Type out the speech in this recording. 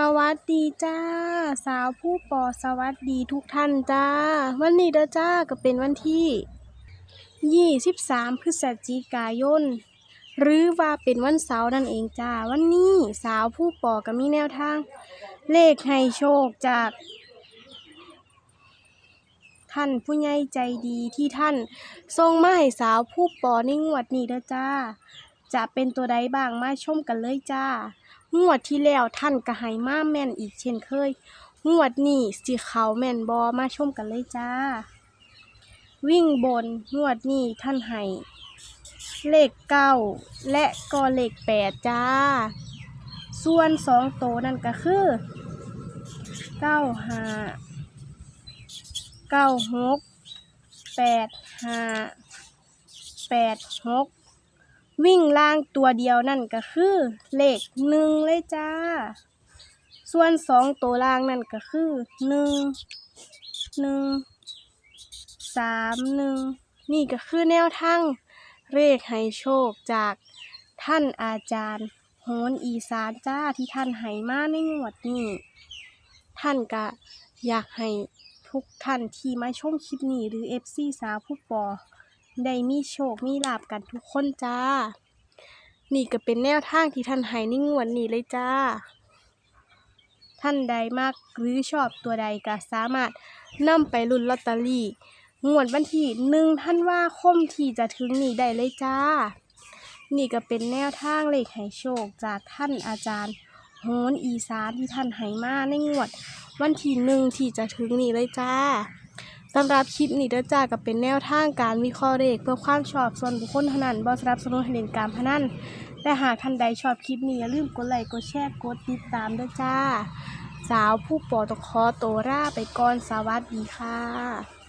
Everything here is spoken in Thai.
สวัสดีจ้า สาวผู้ปอสวัสดีทุกท่านจ้า วันนี้เด้อจ้าก็เป็นวันที่ 23 พฤศจิกายน หรือว่าเป็นวันเสาร์นั่นเองจ้า วันนี้สาวผู้ปอก็มีแนวทาง เลขให้โชคจากท่านผู้ใหญ่ใจดีที่ท่านทรงมาให้สาวผู้ปอในงวดนี้เด้อจ้า จะเป็นตัวใดบ้างมาชมกันเลยจ้างวดที่แล้วท่านก็ให้มาแม่นอีกเช่นเคยงวดนี้สิเขาแม่นบอมาชมกันเลยจ้า วิ่งบนงวดนี้ท่านให้เลขเก้าและก็เลขแปดจ้า ส่วนสองโตนั่นก็คือเก้าห้าเก้าหกแปดห้าแปดหก วิ่งล่างตัวเดียวนั่นก็คือ เลขหนึ่งเลยจ้า ส่วนสองตัวล่างนั่นก็คือหนึ่งหนึ่งสามหนึ่งนี่ก็คือแนวทางเลขให้โชคจากท่านอาจารย์โหนอีสานจ้าที่ท่านให้มาในงวดนี้ท่านก็อยากให้ทุกท่านที่มาชมคลิปนี้หรือ FC สาวผู้ปอ ได้มีโชค มีลาบกันทุกคนจ้า นี่ก็เป็นแนวทางที่ท่านให้ในงวดนี้เลยจ้า ท่านใดมากหรือชอบตัวใดก็สามารถนำไปลุ้นลอตเตอรี่งวดวันที่หนึ่งท่านว่าคมที่จะถึงนี้ได้เลยจ้า นี่ก็เป็นแนวทางเลขให้โชคจากท่านอาจารย์โหนอีสานที่ท่านให้มาในงวด วันที่หนึ่งที่จะถึงนี้เลยจ้า สำหรับคลิปนี้เด้อจ้าก็เป็นแนวทางการวิเคราะห์เลขเพื่อความชอบส่วนบุคคลเท่านั้นบ่สนับสนุนให้เล่นการพนันแต่หากท่านใดชอบคลิปนี้อย่าลืมกดไลค์กดแชร์กดติดตามเด้อจ้า สาวผู้ปอตอคอโตวราไปก่อนสวัสดีค่ะ